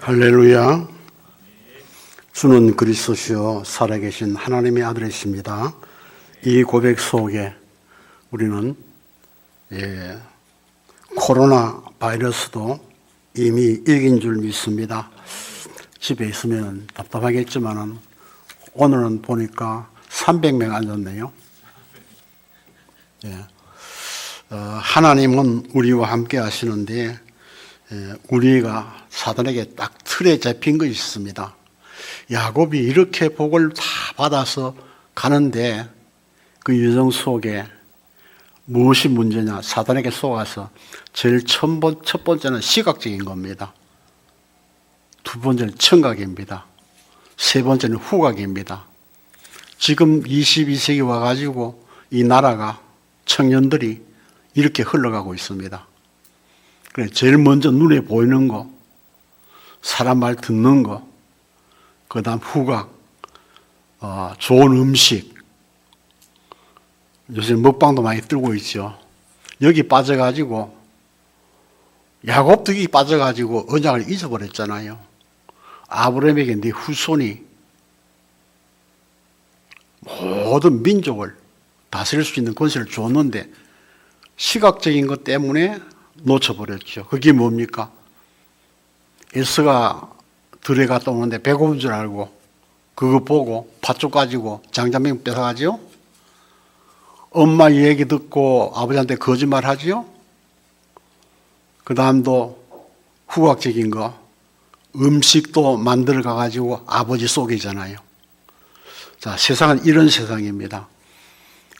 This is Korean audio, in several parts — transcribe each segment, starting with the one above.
할렐루야. 주는 그리스도시요 살아계신 하나님의 아들이십니다. 이 고백 속에 우리는 예, 코로나 바이러스도 이미 이긴 줄 믿습니다. 집에 있으면 답답하겠지만은 오늘은 보니까 300명 앉았네요. 예. 어, 하나님은 우리와 함께 하시는데 예, 우리가 사단에게 딱 틀에 잡힌 것이 있습니다. 야곱이 이렇게 복을 다 받아서 가는데 그 여정 속에 무엇이 문제냐? 사단에게 속아서 제일 첫, 번, 첫 번째는 시각적인 겁니다. 두 번째는 청각입니다. 세 번째는 후각입니다. 지금 22세기 와가지고 이 나라가 청년들이 이렇게 흘러가고 있습니다. 그래, 제일 먼저 눈에 보이는 거, 사람 말 듣는 거, 그 다음 후각, 어, 좋은 음식. 요새 먹방도 많이 뜨고 있죠. 여기 빠져가지고, 야곱도 여기 빠져가지고 언약을 잊어버렸잖아요. 아브라함에게 네 후손이 모든 민족을 다스릴 수 있는 권세를 줬는데 시각적인 것 때문에 놓쳐버렸죠. 그게 뭡니까? 에스가 들에 갔다 오는데 배고픈 줄 알고 그거 보고 팥죽 가지고 장자명 뺏어가지요. 엄마 얘기 듣고 아버지한테 거짓말 하지요. 그 다음도 후각적인 거 음식도 만들어 가가지고 아버지 속이잖아요. 자, 세상은 이런 세상입니다.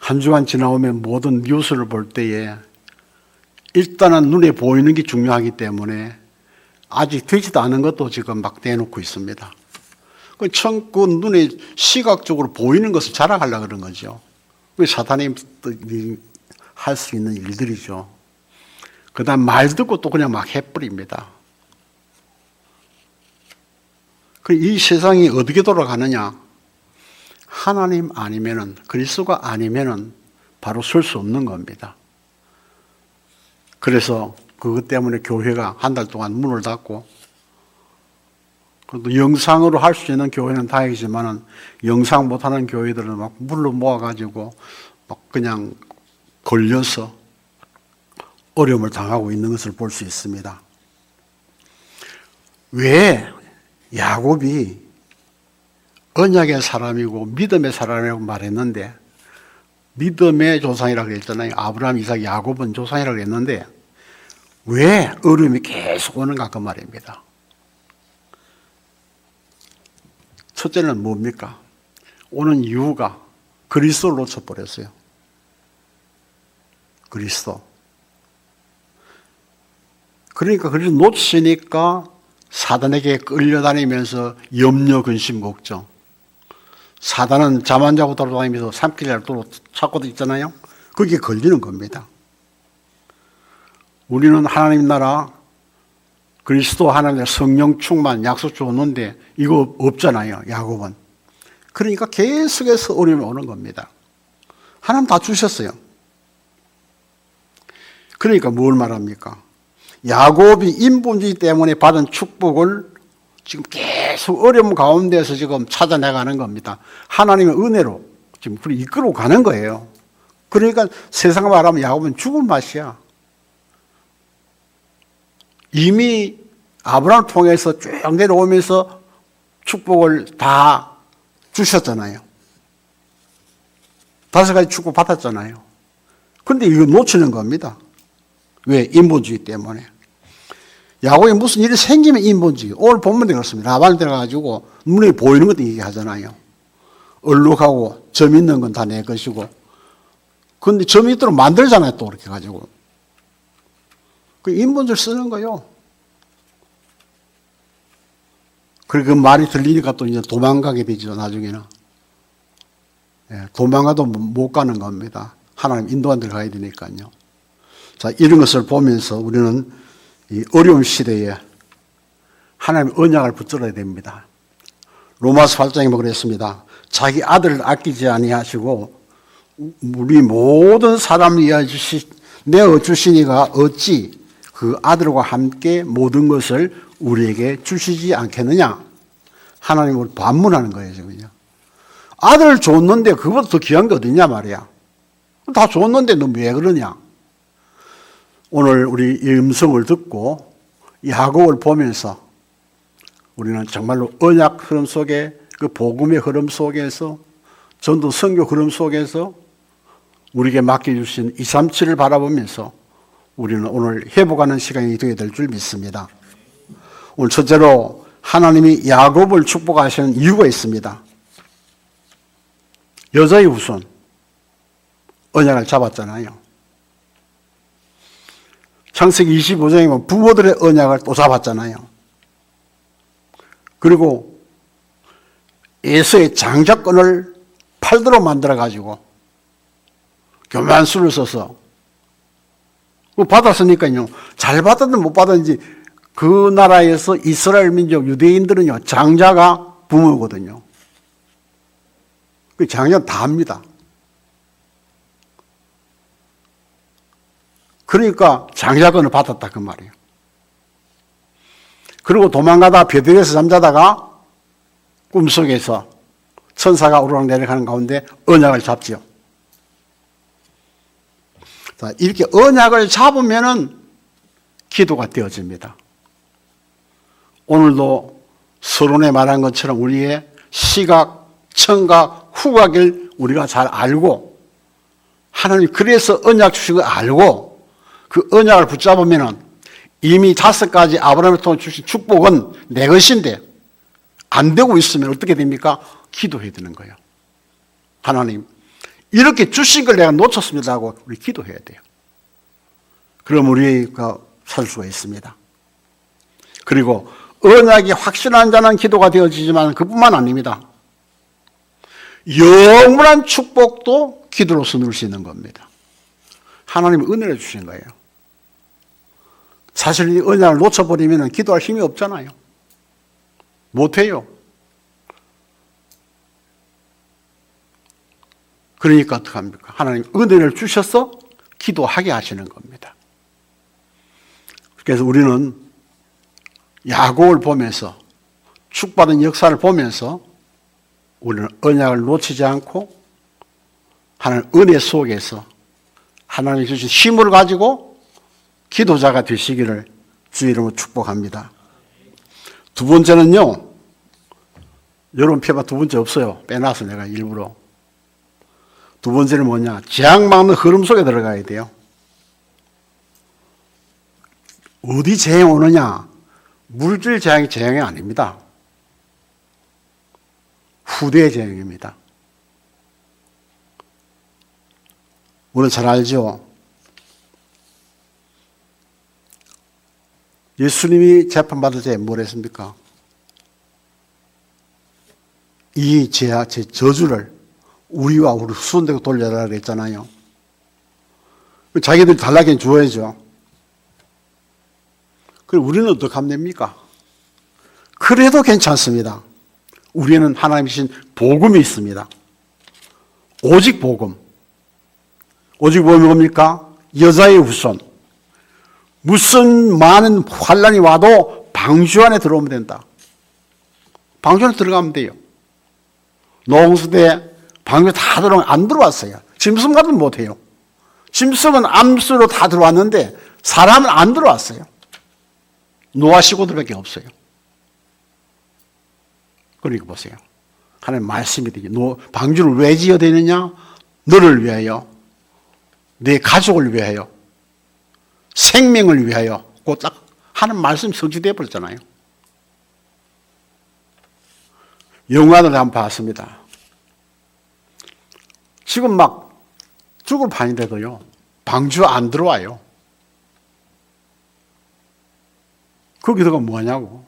한 주간 지나오면 모든 뉴스를 볼 때에 일단은 눈에 보이는 게 중요하기 때문에 아직 되지도 않은 것도 지금 막 내놓고 있습니다. 그 청, 그 눈에 시각적으로 보이는 것을 자랑하려고 그런 거죠. 그 사탄이 할 수 있는 일들이죠. 그 다음 말 듣고 또 그냥 막 해버립니다. 그이 세상이 어떻게 돌아가느냐? 하나님 아니면은, 그리스도가 아니면은 바로 설 수 없는 겁니다. 그래서 그것 때문에 교회가 한 달 동안 문을 닫고 그래도 영상으로 할 수 있는 교회는 다행이지만은 영상 못하는 교회들은 막 물로 모아가지고 막 그냥 걸려서 어려움을 당하고 있는 것을 볼 수 있습니다. 왜 야곱이 언약의 사람이고 믿음의 사람이라고 말했는데 믿음의 조상이라고 그랬잖아요. 아브라함, 이삭, 야곱은 조상이라고 그랬는데 왜 어려움이 계속 오는가 그 말입니다. 첫째는 뭡니까? 오는 이유가 그리스도를 놓쳐버렸어요. 그리스도. 그러니까 그리스도 놓치니까 사단에게 끌려다니면서 염려, 근심, 걱정. 사단은 잠안 자고 돌아다니면서 삼킬날 또 찾고도 있잖아요. 거기에 걸리는 겁니다. 우리는 하나님 나라 그리스도 하나님의 성령 충만 약속 줬는데 이거 없잖아요. 야곱은. 그러니까 계속해서 어려움이 오는 겁니다. 하나님 다 주셨어요. 그러니까 뭘 말합니까? 야곱이 인본주의 때문에 받은 축복을 지금 계속 어려움 가운데서 지금 찾아내가는 겁니다. 하나님의 은혜로 지금 그리 이끌어 가는 거예요. 그러니까 세상 말하면 야곱은 죽은 맛이야. 이미 아브라함 통해서 쭉 내려오면서 축복을 다 주셨잖아요. 다섯 가지 축복 받았잖아요. 근데 이거 놓치는 겁니다. 왜? 인본주의 때문에. 야곱에 무슨 일이 생기면 인본주의. 오늘 본문에 그렇습니다. 라반 들어가지고 눈에 보이는 것도 얘기하잖아요. 얼룩하고 점 있는 건 다 내 것이고. 근데 점이 있도록 만들잖아요. 또 그렇게 가지고. 그 인본주의 쓰는 거요. 그리고 그 말이 들리니까 또 이제 도망가게 되죠, 나중에는. 예, 도망가도 못 가는 겁니다. 하나님 인도한 데를 가야 되니까요. 자, 이런 것을 보면서 우리는 이 어려운 시대에 하나님 언약을 붙들어야 됩니다. 로마서 8장에 뭐 그랬습니다. 자기 아들을 아끼지 아니하시고 우리 모든 사람을 위하여 주시 내어 주시니가 어찌 그 아들과 함께 모든 것을 우리에게 주시지 않겠느냐? 하나님을 반문하는 거예요, 지금요. 아들 줬는데 그보다 더 귀한 게 어딨냐 말이야. 다 줬는데 너 왜 그러냐? 오늘 우리 이 음성을 듣고 야곱을 보면서 우리는 정말로 언약 흐름 속에 그 복음의 흐름 속에서 전도 선교 흐름 속에서 우리에게 맡겨주신 237을 바라보면서 우리는 오늘 회복하는 시간이 되게 될 줄 믿습니다. 오늘 첫째로 하나님이 야곱을 축복하시는 이유가 있습니다. 여자의 후손 언약을 잡았잖아요. 창세기 25장에 보면 부모들의 언약을 또 잡았잖아요. 그리고 에서의 장자권을 팔도로 만들어 가지고 교만수를 써서 그 받았으니까요. 잘 받았든 못 받았는지 그 나라에서 이스라엘 민족 유대인들은요. 장자가 부모거든요. 그 장자 다 합니다. 그러니까 장자권을 받았다 그 말이에요. 그리고 도망가다 베들에서 잠자다가 꿈속에서 천사가 오르락 내려가는 가운데 언약을 잡지요. 자, 이렇게 언약을 잡으면은 기도가 되어집니다. 오늘도 서론에 말한 것처럼 우리의 시각, 청각, 후각을 우리가 잘 알고 하나님 그래서 언약 주신 걸 알고 그 언약을 붙잡으면은 이미 다섯 가지 아브라함을 통해 주신 축복은 내 것인데 안 되고 있으면 어떻게 됩니까? 기도해야 되는 거예요. 하나님, 이렇게 주신 걸 내가 놓쳤습니다 하고 우리 기도해야 돼요. 그럼 우리가 살 수가 있습니다. 그리고 언약이 확실한 자는 기도가 되어지지만 그뿐만 아닙니다. 영원한 축복도 기도로서 누릴 수 있는 겁니다. 하나님이 은혜를 주신 거예요. 사실 이 언약을 놓쳐버리면 기도할 힘이 없잖아요. 못해요. 그러니까 어떡합니까? 하나님 은혜를 주셔서 기도하게 하시는 겁니다. 그래서 우리는 야곱을 보면서 축받은 역사를 보면서 우리는 언약을 놓치지 않고 하나님 은혜 속에서 하나님이 주신 힘을 가지고 기도자가 되시기를 주 이름으로 축복합니다. 두 번째는요. 여러분 표가 두 번째 없어요. 빼놔서 내가 일부러. 두 번째는 뭐냐? 재앙 막는 흐름 속에 들어가야 돼요. 어디 재앙 오느냐? 물질 재앙이 재앙이 아닙니다. 후대 재앙입니다. 우리는 잘 알죠? 예수님이 재판받을 때 뭘 했습니까? 이 죄, 제 저주를 우리와 우리 후손들에게 돌려라 그랬잖아요. 자기들 달라게 주어야죠. 그럼 우리는 어떻게 하면 됩니까? 그래도 괜찮습니다. 우리는 하나님이 신 복음이 있습니다. 오직 복음. 오직 복음이 뭡니까? 여자의 후손. 무슨 많은 환란이 와도 방주 안에 들어오면 된다. 방주 안에 들어가면 돼요. 노홍수 때 방주 다 들어오면 안 들어왔어요. 짐승 같은 못해요. 짐승은 암수로 다 들어왔는데 사람은 안 들어왔어요. 노아 시고들밖에 없어요. 그러니까 보세요. 하나님 말씀이 되게 방주를 왜 지어야 되느냐? 너를 위하여, 내 가족을 위하여, 생명을 위하여 곧딱 하는 말씀 성취되어 버렸잖아요. 영화를 한번 봤습니다. 지금 막 죽을 판인데도요, 방주 안 들어와요. 거기다가 뭐하냐고.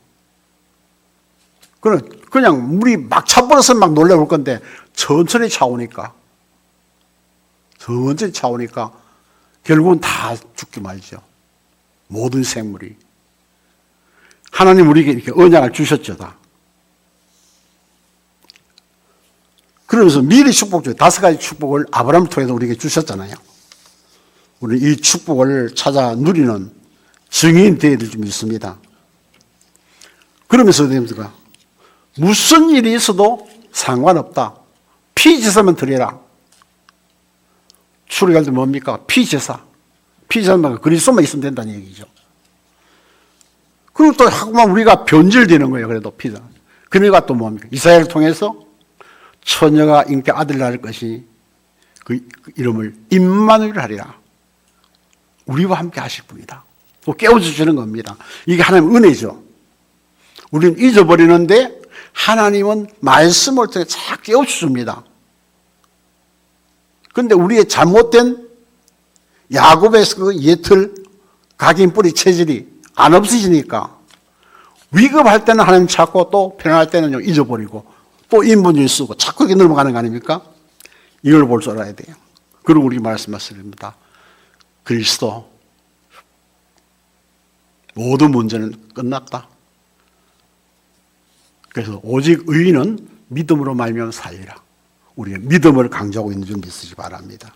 그냥, 그냥 물이 막 차버려서 막 놀라울 건데, 천천히 차오니까, 천천히 차오니까, 결국은 다 죽기 말죠. 모든 생물이. 하나님 우리에게 이렇게 언약을 주셨죠, 다. 그러면서 미리 축복 중 다섯 가지 축복을 아브라함을 통해서 우리에게 주셨잖아요. 우리 이 축복을 찾아 누리는 증인 되어야 될줄 믿습니다. 그러면서 됩니까? 무슨 일이 있어도 상관없다. 피제사만 드려라. 출애갈 때 뭡니까? 피제사. 피제사만 그리스도만 있으면 된다는 얘기죠. 그리고 또 하고만 우리가 변질되는 거예요. 그래도 피자. 그러니까 또 뭡니까? 이스라엘을 통해서 처녀가 잉태 아들 낳을 것이 그, 그 이름을 임마누엘 하리라. 우리와 함께 하실 분이다. 또 깨워주시는 겁니다. 이게 하나님 은혜죠. 우리는 잊어버리는데 하나님은 말씀을 통해 착 깨워주십니다. 근데 우리의 잘못된 야곱의 그 예틀 각인 뿌리 체질이 안 없어지니까 위급할 때는 하나님 찾고 또 편할 때는 잊어버리고 또 인본주의 쓰고 자꾸 이렇게 넘어가는 거 아닙니까? 이걸 볼 줄 알아야 돼요. 그리고 우리 말씀하십니다. 그리스도 모든 문제는 끝났다. 그래서 오직 의인은 믿음으로 말미암아 살리라. 우리의 믿음을 강조하고 있는 줄 믿으시 바랍니다.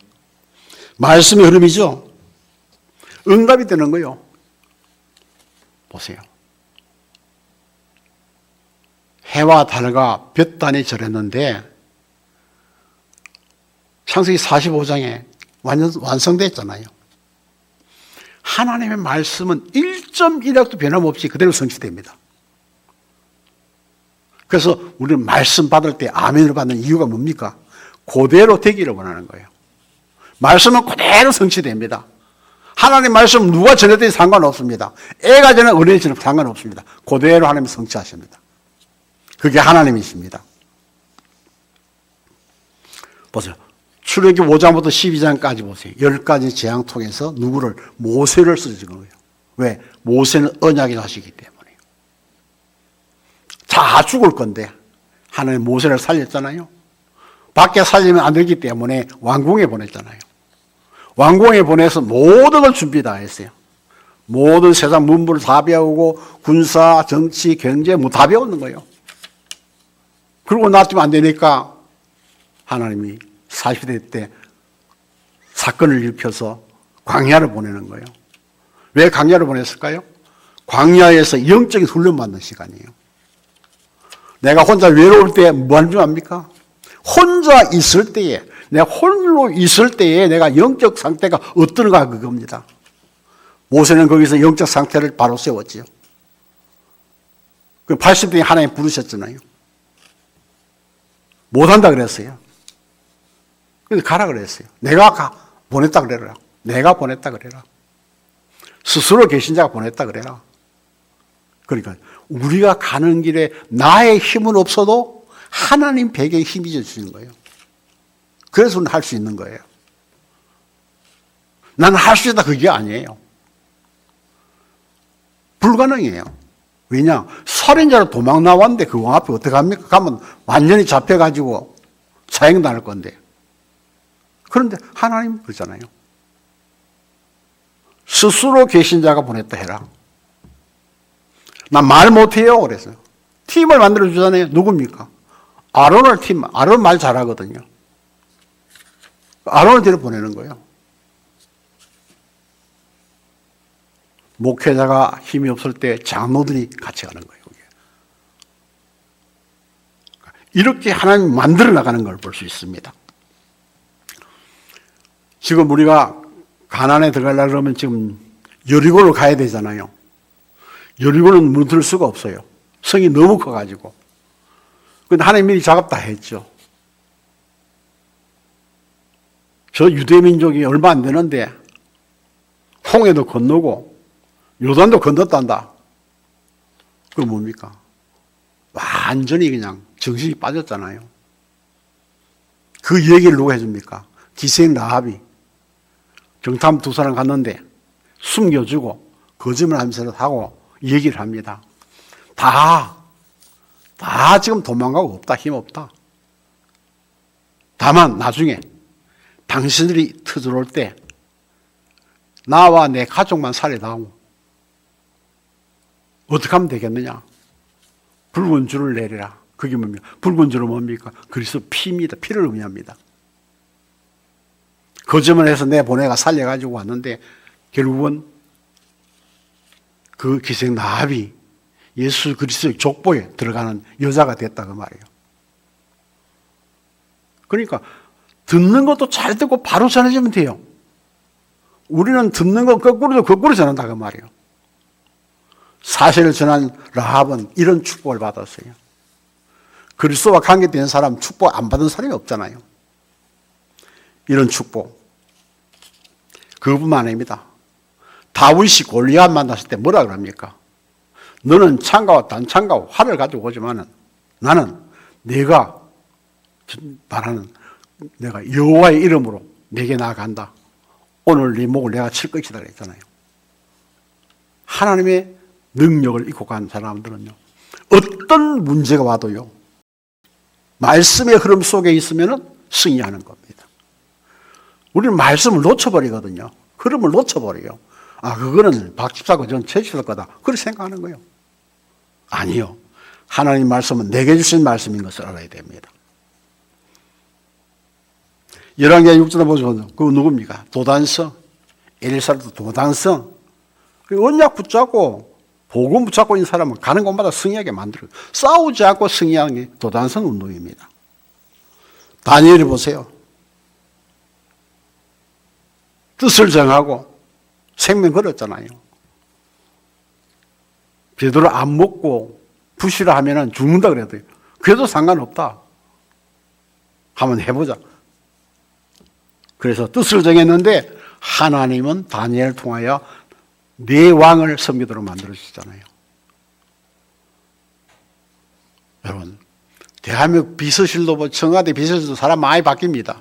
말씀의 흐름이죠. 응답이 되는 거요. 보세요. 해와 달과 볕 단이 절했는데 창세기 45장에 완전 완성됐잖아요. 하나님의 말씀은 1.1약도 변함없이 그대로 성취됩니다. 그래서 우리는 말씀 받을 때 아멘을 받는 이유가 뭡니까? 그대로 되기를 원하는 거예요. 말씀은 그대로 성취됩니다. 하나님 말씀 누가 전해도 상관없습니다. 애가 전에 어린이 전에 상관없습니다. 그대로 하나님 성취하십니다. 그게 하나님이십니다. 보세요. 출애기 5장부터 12장까지 보세요. 10가지 재앙 통해서 누구를 모세를 쓰는 거예요. 왜? 모세는 언약의 자식이기 때문에. 다 죽을 건데 하나님 모세를 살렸잖아요. 밖에 살리면 안 되기 때문에 왕궁에 보냈잖아요. 왕궁에 보내서 모든 걸 준비 다 했어요. 모든 세상 문물을 다 배우고 군사, 정치, 경제 뭐 다 배우는 거예요. 그리고 놔두면 안 되니까 하나님이 40대 때 사건을 일으켜서 광야를 보내는 거예요. 왜 광야를 보냈을까요? 광야에서 영적인 훈련 받는 시간이에요. 내가 혼자 외로울 때뭐 하는 줄 압니까? 혼자 있을 때에, 내가 홀로 있을 때에 내가 영적 상태가 어떤가 그겁니다. 모세는 거기서 영적 상태를 바로 세웠지요. 그 80대에 하나님 부르셨잖아요. 못한다 그랬어요. 그래서 가라 그랬어요. 내가 가, 보냈다 그래라. 내가 보냈다 그래라. 스스로 계신 자가 보냈다 그래라. 그러니까 우리가 가는 길에 나의 힘은 없어도 하나님 베개에 힘이 주시는 거예요. 그래서 할수 있는 거예요. 나는 할 수 있다 그게 아니에요. 불가능해요. 왜냐? 살인자로 도망 나왔는데 그 왕 앞에 어떻게 합니까? 가면 완전히 잡혀가지고 사형당할 건데. 그런데 하나님 그러잖아요. 스스로 계신 자가 보냈다 해라. 나 말 못해요. 그래서. 팀을 만들어 주잖아요. 누굽니까? 아론을 팀, 아론 말 잘하거든요. 아론을 데려 보내는 거예요. 목회자가 힘이 없을 때 장로들이 같이 가는 거예요. 이렇게 하나님 만들어 나가는 걸 볼 수 있습니다. 지금 우리가 가난에 들어가려고 그러면 지금 여리고를 가야 되잖아요. 여리고는 물들 수가 없어요. 성이 너무 커가지고. 근데 하나님 미리 작업 다 했죠. 저 유대민족이 얼마 안 되는데 홍해도 건너고 요단도 건넜단다. 그건 뭡니까? 완전히 그냥 정신이 빠졌잖아요. 그 얘기를 누가 해줍니까? 기생 라합이 정탐 두 사람 갔는데 숨겨주고 거짓말 하면서 하고 얘기를 합니다. 다, 다 지금 도망가고 없다, 힘 없다. 다만 나중에 당신들이 터들어올 때 나와 내 가족만 살해다오. 어떻게 하면 되겠느냐? 붉은 줄을 내리라. 그게 뭡니까? 붉은 줄은 뭡니까? 그리스도 피입니다. 피를 의미합니다. 거짓말 해서 내 보내가 살려가지고 왔는데 결국은 그 기생 나합이 예수 그리스도의 족보에 들어가는 여자가 됐다 그 말이에요. 그러니까 듣는 것도 잘 듣고 바로 전해주면 돼요. 우리는 듣는 거 거꾸로도 거꾸로 전한다 그 말이에요. 사실을 전한 라합은 이런 축복을 받았어요. 그리스도와 관계된 사람 축복 안 받은 사람이 없잖아요. 이런 축복. 그뿐만 아닙니다. 다윗이 골리앗 만났을 때 뭐라 그럽니까? 너는 창가와 단창가와 활을 가지고 오지만은 나는 내가 말하는 내가 여호와의 이름으로 내게 나아간다. 오늘 네 목을 내가 칠 것이다 그랬잖아요. 하나님의 능력을 잊고 간 사람들은요. 어떤 문제가 와도요. 말씀의 흐름 속에 있으면 승리하는 겁니다. 우리는 말씀을 놓쳐버리거든요. 흐름을 놓쳐버려요. 아, 그거는 박 집사고 전 최집사 거다. 그렇게 생각하는 거예요. 아니요. 하나님 말씀은 내게 주신 말씀인 것을 알아야 됩니다. 열왕기하 6절에 보시면 그 누굽니까? 도단성. 엘리사도 도단성. 그 언약 붙잡고 복음 붙잡고 있는 사람은 가는 곳마다 승리하게 만들어. 싸우지 않고 승리하는 게 도단성 운동입니다. 다니엘을 보세요. 뜻을 정하고 생명 걸었잖아요. 제대로 안 먹고 부시라 하면은 죽는다 그래도 그래도 상관없다. 한번 해보자. 그래서 뜻을 정했는데 하나님은 다니엘을 통하여 네 왕을 섬기도록 만들어주셨잖아요. 여러분, 대한민국 비서실도 뭐 청와대 비서실도 사람 많이 바뀝니다.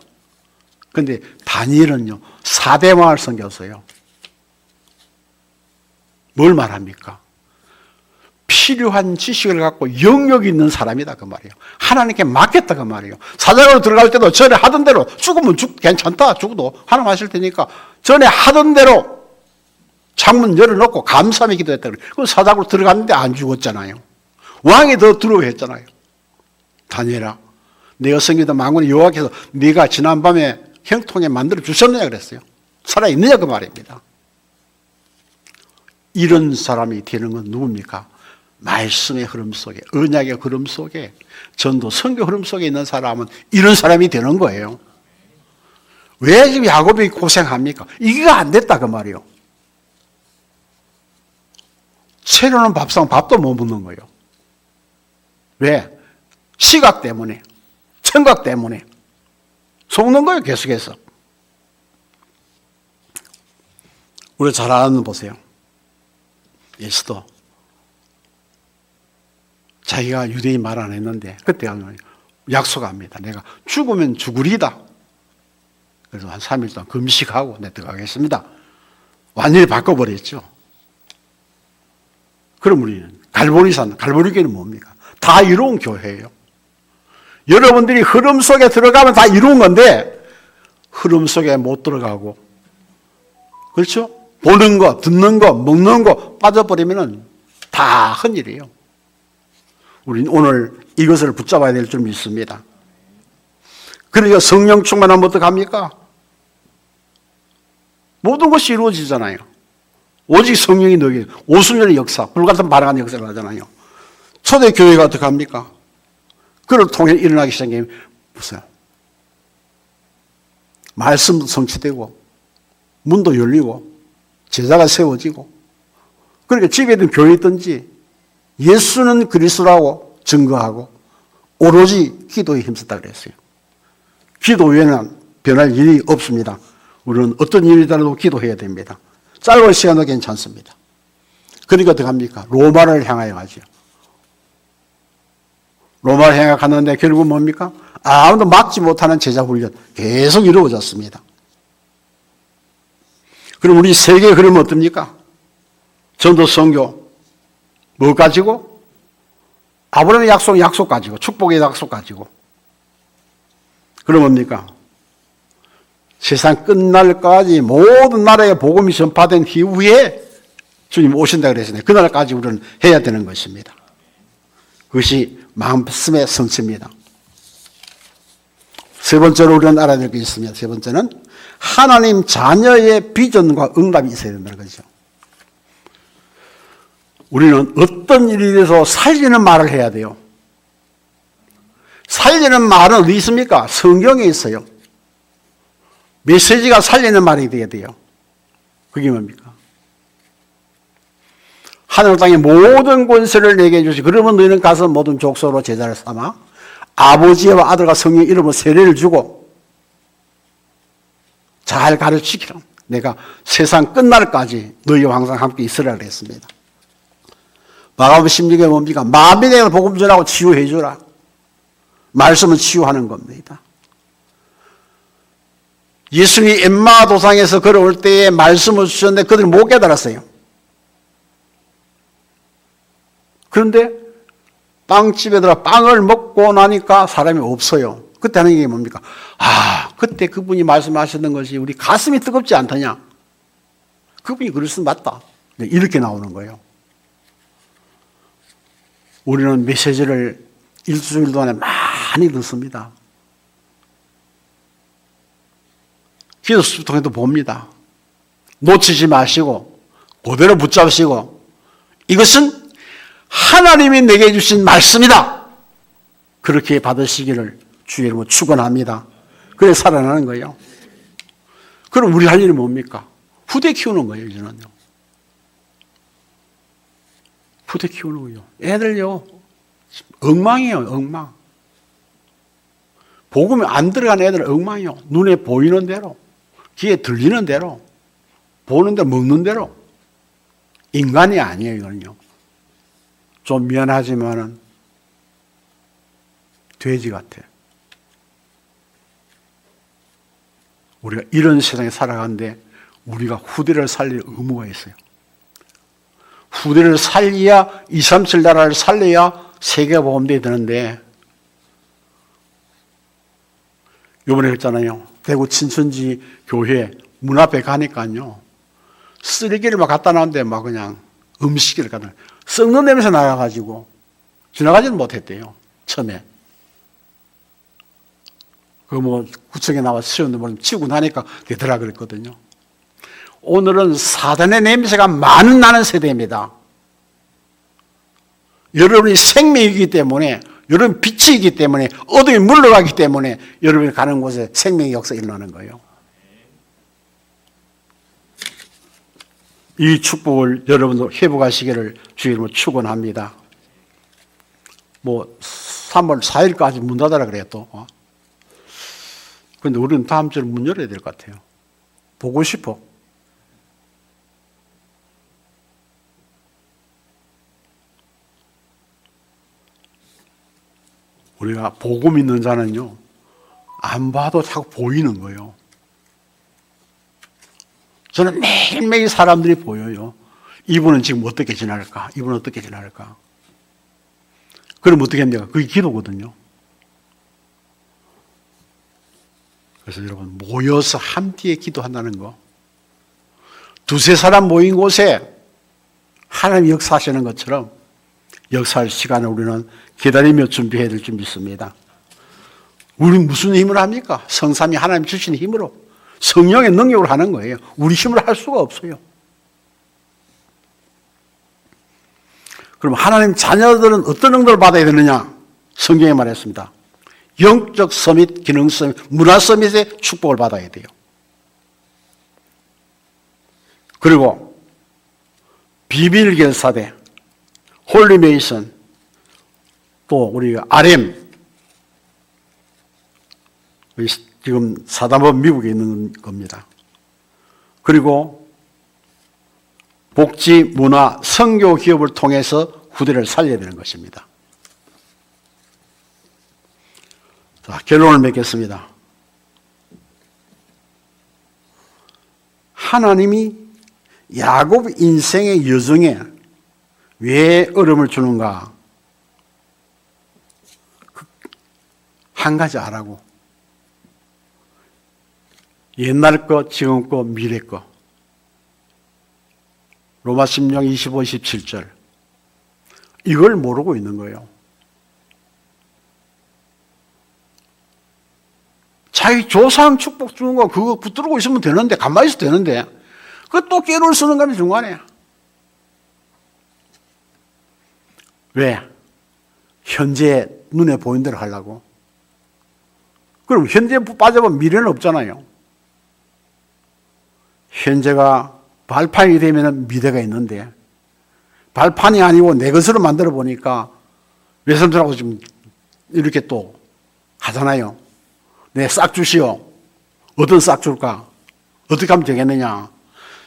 근데 다니엘은요, 4대 왕을 섬겼어요. 뭘 말합니까? 필요한 지식을 갖고 영역 있는 사람이다 그 말이에요. 하나님께 맡겼다 그 말이에요. 사장으로 들어갈 때도 전에 하던 대로 죽으면 죽 괜찮다 죽어도 하나님 하실 테니까 전에 하던 대로 창문 열어놓고 감사함에 기도했다 그래. 그 사장으로 들어갔는데 안 죽었잖아요. 왕이 더 두려워 했잖아요. 다니엘아, 내가 성기도 망군의 여호와께서 네가 지난밤에 형통에 만들어 주셨느냐 그랬어요. 살아 있느냐 그 말입니다. 이런 사람이 되는 건 누굽니까? 말씀의 흐름 속에, 언약의 흐름 속에, 전도 성교 흐름 속에 있는 사람은 이런 사람이 되는 거예요. 왜 지금 야곱이 고생합니까? 이게 안 됐다 그 말이요. 채로는 밥상 밥도 못 먹는 거예요. 왜? 시각 때문에, 청각 때문에 속는 거예요 계속해서. 우리 잘 아는 보세요. 예수도 자기가 유대인 말 안 했는데 그때 약속합니다. 내가 죽으면 죽으리다. 그래서 한 3일 동안 금식하고 내 들어가겠습니다. 완전히 바꿔버렸죠. 그럼 우리는 갈보리산, 갈보리교는 뭡니까? 다 이루은 교회예요. 여러분들이 흐름 속에 들어가면 다 이루은 건데 흐름 속에 못 들어가고 그렇죠? 보는 거, 듣는 거, 먹는 거 빠져버리면 다 헌일이에요. 우리는 오늘 이것을 붙잡아야 될 줄 믿습니다. 그러니까 성령 충만하면 어떡합니까? 모든 것이 이루어지잖아요. 오직 성령이 너에게 50년의 역사, 불같은 반응하는 역사를 하잖아요. 초대 교회가 어떡합니까? 그를 통해 일어나기 시작해 보세요. 말씀도 성취되고, 문도 열리고, 제자가 세워지고, 그러니까 집에 있든 교회에 있든지 예수는 그리스도라고 증거하고 오로지 기도에 힘썼다 그랬어요. 기도 외에는 변할 일이 없습니다. 우리는 어떤 일이더라도 기도해야 됩니다. 짧은 시간도 괜찮습니다. 그러니까 어떻게 합니까? 로마를 향하여 가죠. 로마를 향해 갔는데 결국 뭡니까? 아무도 막지 못하는 제자 훈련 계속 이루어졌습니다. 그럼 우리 세계 흐름 어떻습니까? 전도 성교 뭐 가지고? 아브라함의 약속 약속 가지고 축복의 약속 가지고 그럼 뭡니까? 세상 끝날까지 모든 나라에 복음이 전파된 이후에 주님 오신다 그랬잖아요. 그날까지 우리는 해야 되는 것입니다. 그것이 마음씀의 성취입니다. 세 번째로 우리는 알아야 될 게 있습니다. 세 번째는 하나님 자녀의 비전과 응답이 있어야 된다는 거죠. 우리는 어떤 일이 돼서 살리는 말을 해야 돼요. 살리는 말은 어디 있습니까? 성경에 있어요. 메시지가 살리는 말이 되어야 돼요. 그게 뭡니까? 하늘 땅의 모든 권세를 내게 주시. 그러면 너희는 가서 모든 족속으로 제자를 삼아 아버지와 아들과 성령 이름으로 세례를 주고 잘 가르치기로 내가 세상 끝날까지 너희와 항상 함께 있으라 그랬습니다. 마가복음 16에 뭡니까? 마비대를 복음 전하고 치유해 주라. 말씀은 치유하는 겁니다. 예수님이 엠마 도상에서 걸어올 때에 말씀을 주셨는데 그들이 못 깨달았어요. 그런데 빵집에 들어 빵을 먹고 나니까 사람이 없어요. 그때 하는 게 뭡니까? 아, 그때 그분이 말씀하셨던 것이 우리 가슴이 뜨겁지 않더냐? 그분이 그랬으면 맞다. 네, 이렇게 나오는 거예요. 우리는 메시지를 일주일 동안에 많이 듣습니다. 기도수 통해도 봅니다. 놓치지 마시고 그대로 붙잡으시고 이것은 하나님이 내게 주신 말씀이다. 그렇게 받으시기를 주의 이름으로 축원합니다. 그래 살아나는 거예요. 그럼 우리 할 일이 뭡니까? 후대 키우는 거예요, 이제는요. 후대 키우는 거예요. 애들요, 엉망이에요, 엉망. 복음이 안 들어간 애들은 엉망이요. 눈에 보이는 대로, 귀에 들리는 대로, 보는 데 먹는 대로. 인간이 아니에요, 이거는요. 좀 미안하지만은 돼지 같아. 우리가 이런 세상에 살아가는데 우리가 후대를 살릴 의무가 있어요. 후대를 살려야 2, 3, 7 나라를 살려야 세계가 보험돼야 되는데 요번에 했잖아요. 대구 친천지 교회 문 앞에 가니까요. 쓰레기를 막 갖다 놨는데 막 그냥 음식을 갖다 썩는 냄새 나가지고 지나가지는 못했대요. 처음에. 그 뭐 구청에 나와 치우는데 뭐 치우고 나니까 되더라 그랬거든요. 오늘은 사단의 냄새가 많은 나는 세대입니다. 여러분이 생명이기 때문에 여러분 빛이기 때문에 어둠이 물러가기 때문에 여러분이 가는 곳에 생명의 역사 일어나는 거예요. 이 축복을 여러분도 회복하시기를 주의로 축원합니다. 뭐 3월 4일까지 문 닫아라 그래요 또. 어? 근데 우리는 다음 주에 문 열어야 될 것 같아요. 보고 싶어. 우리가 복음 있는 자는요, 안 봐도 자꾸 보이는 거예요. 저는 매일매일 사람들이 보여요. 이분은 지금 어떻게 지낼까? 이분은 어떻게 지낼까? 그럼 어떻게 합니까? 그게 기도거든요. 그래서 여러분, 모여서 함께 기도한다는 거. 두세 사람 모인 곳에 하나님 역사하시는 것처럼 역사할 시간을 우리는 기다리며 준비해야 될 줄 믿습니다. 우리는 무슨 힘을 합니까? 성삼이 하나님 주신 힘으로 성령의 능력을 하는 거예요. 우리 힘으로 할 수가 없어요. 그럼 하나님 자녀들은 어떤 응도를 받아야 되느냐? 성경에 말했습니다. 영적 서밋, 기능 서밋, 문화 서밋의 축복을 받아야 돼요. 그리고 비밀 결사대, 홀리메이슨, 또 우리 RM, 지금 사단법 미국에 있는 겁니다. 그리고 복지, 문화, 성교 기업을 통해서 후대를 살려야 되는 것입니다. 자, 결론을 맺겠습니다. 하나님이 야곱 인생의 여정에 왜 어려움을 주는가? 그한 가지 알아고. 옛날 거, 지금 거, 미래 거. 로마 16, 25, 27절. 이걸 모르고 있는 거예요. 자기 조상 축복 주는 거 그거 붙들고 있으면 되는데, 가만히 있어도 되는데, 그또 깨를 쓰는 거는 중간에. 왜? 현재 눈에 보이는 대로 하려고. 그럼 현재 빠져보면 미래는 없잖아요. 현재가 발판이 되면 미래가 있는데 발판이 아니고 내 것으로 만들어 보니까 외삼촌하고 지금 이렇게 또 하잖아요. 내 싹 주시오. 어떤 싹 줄까? 어떻게 하면 되겠느냐?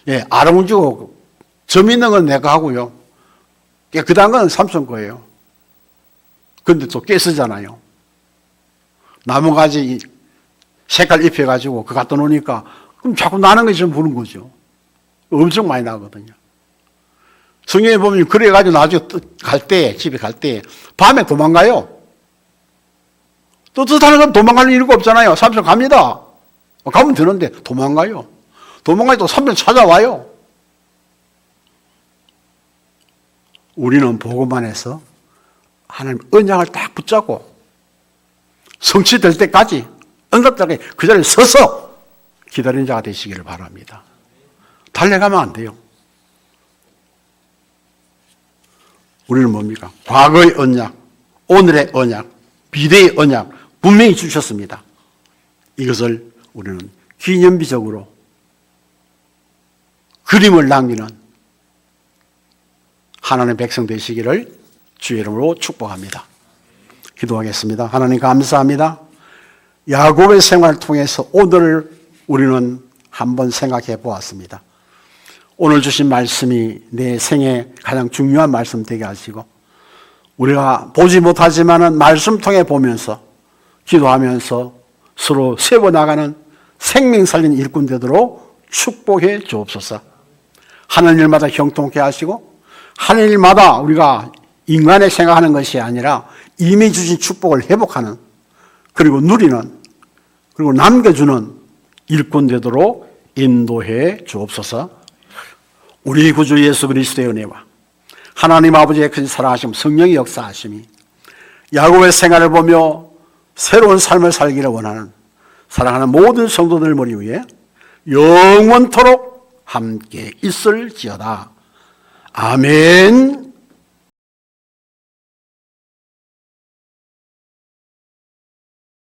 예, 아름지고 점 있는 건 내가 하고요. 깨끗한 건 삼촌 거예요. 근데 또 깨쓰잖아요. 나무가지 색깔 입혀가지고 그거 갖다 놓으니까 그럼 자꾸 나는 좀 부는 거죠. 엄청 많이 나거든요. 성경에 보면 그래가지고 나중에 갈 때, 집에 갈 때, 밤에 도망가요. 떳떳하는 건 도망갈 이유가 없잖아요. 삼촌 갑니다. 가면 되는데 도망가요. 도망가서 또 삼촌 찾아와요. 우리는 보고만 해서 하나님 언약을 딱 붙잡고 성취될 때까지 응답자게 그 자리에 서서 기다리는 자가 되시기를 바랍니다. 달려가면 안 돼요. 우리는 뭡니까? 과거의 언약, 오늘의 언약, 비대의 언약 분명히 주셨습니다. 이것을 우리는 기념비적으로 그림을 남기는 하나님의 백성 되시기를 주의 이름으로 축복합니다. 기도하겠습니다. 하나님 감사합니다. 야곱의 생활을 통해서 오늘을 우리는 한번 생각해 보았습니다. 오늘 주신 말씀이 내 생에 가장 중요한 말씀 되게 하시고 우리가 보지 못하지만은 말씀 통해 보면서 기도하면서 서로 세워 나가는 생명 살린 일꾼 되도록 축복해 주옵소서. 하는 일마다 형통케 하시고 하는 일마다 우리가 인간의 생각하는 것이 아니라 이미 주신 축복을 회복하는 그리고 누리는 그리고 남겨주는 일꾼 되도록 인도해 주옵소서. 우리 구주 예수 그리스도의 은혜와 하나님 아버지의 큰 사랑하심 성령의 역사하심이 야곱의 생활을 보며 새로운 삶을 살기를 원하는 사랑하는 모든 성도들 머리 위에 영원토록 함께 있을지어다. 아멘.